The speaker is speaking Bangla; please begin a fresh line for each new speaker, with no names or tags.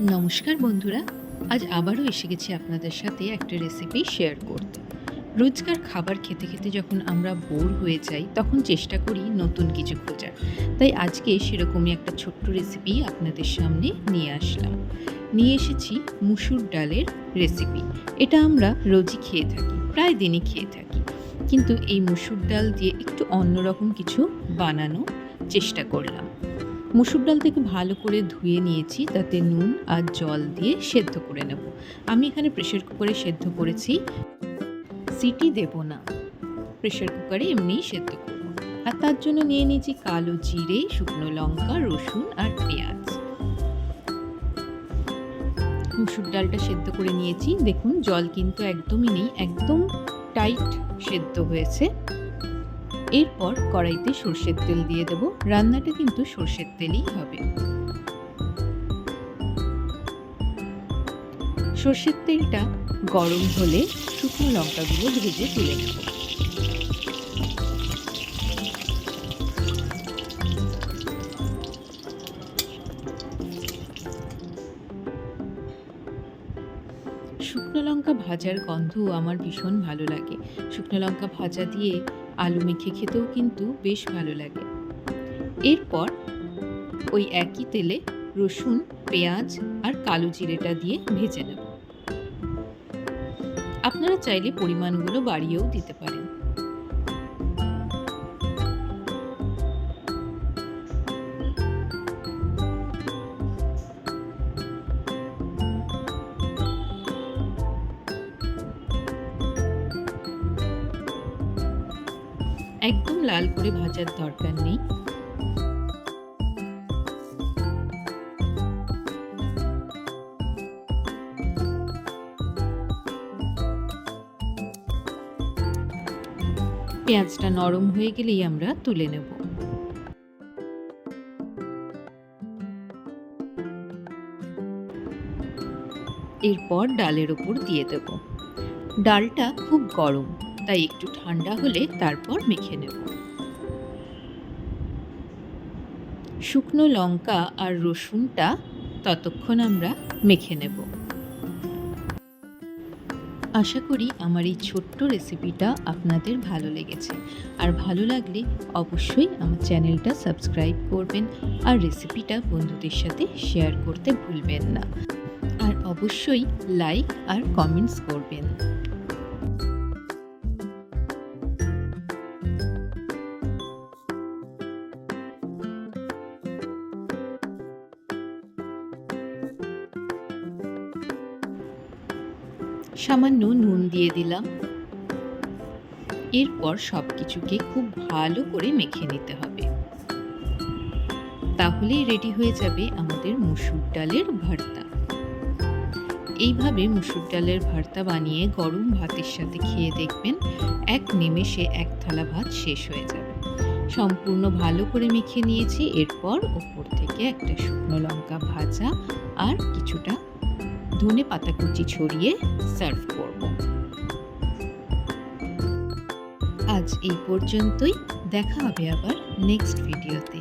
নমস্কার বন্ধুরা, আজ আবারও এসে গেছি আপনাদের সাথে একটা রেসিপি শেয়ার করতে। রোজকার খাবার খেতে খেতে যখন আমরা বোর হয়ে যাই, তখন চেষ্টা করি নতুন কিছু খোঁজার। তাই আজকে সেরকমই একটা ছোট্ট রেসিপি আপনাদের সামনে নিয়ে আসলাম। নিয়ে এসেছি মুসুর ডালের রেসিপি এটা আমরা রোজই খেয়ে থাকি, প্রায় দিনই খেয়ে থাকি। কিন্তু এই মুসুর ডাল দিয়ে একটু অন্যরকম কিছু বানানো চেষ্টা করলাম। মুসুর ডাল থেকে ভালো করে ধুয়ে নিয়েছি, তাতে নুন আর জল দিয়ে সেদ্ধ করে নেব। আমি এখানে প্রেশার কুকারে সেদ্ধ করেছি। সিটি দেব না। প্রেশার কুকারে এমনিই সেদ্ধ করব। আর তার জন্য নিয়ে নিয়েছি কালো জিরে, শুকনো লঙ্কা, রসুন আর পেঁয়াজ। মুসুর ডালটা সেদ্ধ করে নিয়েছি। দেখুন, জল কিন্তু একদমই নেই, একদম টাইট সেদ্ধ হয়েছে। এরপর কড়াইতে সর্ষের তেল দিয়ে দেব। রান্নাটা কিন্তু সর্ষের তেলই হবে। সর্ষের তেলটা গরম হলে শুকনো লঙ্কাগুলো ভেজে তুলে নেব। শুকনো লঙ্কা ভাজার গন্ধ আমার ভীষণ ভালো লাগে। শুকনো লঙ্কা ভাজা দিয়ে আলু মেখে খেতেও কিন্তু বেশ ভালো লাগে। এরপর ওই একই তেলে রসুন, পেঁয়াজ আর কালো জিরেটা দিয়ে ভেজে নেব। আপনারা চাইলে পরিমাণগুলো বাড়িয়েও দিতে পারেন। একদম লাল করে ভাজার দরকার নেই। পেঁয়াজটা নরম হয়ে গেলেই আমরা তুলে নেব। এরপর ডালের ওপর দিয়ে দেব। ডালটা খুব গরম। তাই একটু ঠান্ডা হলে তারপর মেখে নেব। শুকনো লঙ্কা আর রসুনটা ততক্ষণ আমরা মেখে নেব। আশা করি আমার এই ছোট্ট রেসিপিটা আপনাদের ভালো লেগেছে। আর ভালো লাগলে অবশ্যই আমার চ্যানেলটা সাবস্ক্রাইব করবেন আর রেসিপিটা বন্ধুদের সাথে শেয়ার করতে ভুলবেন না। আর অবশ্যই লাইক আর কমেন্টস করবেন। সামান্য নুন দিয়ে দিলাম। এরপর সব কিছুকে খুব ভালো করে মেখে নিতে হবে। তাহলেই রেডি হয়ে যাবে আমাদের মুসুর ডালের ভর্তা। এইভাবে মুসুর ডালের ভর্তা বানিয়ে গরম ভাতের সাথে খেয়ে দেখবেন এক নিমেষে এক থালা ভাত শেষ হয়ে যাবে। সম্পূর্ণ ভালো করে মেখে নিয়েছি, এরপর ওপর থেকে একটা শুকনো লঙ্কা ভাজা আর কিছুটা ধনে পাতা কুচি ছড়িয়ে সার্ভ করব। আজ এই পর্যন্তই দেখা হবে আবার নেক্সট ভিডিওতে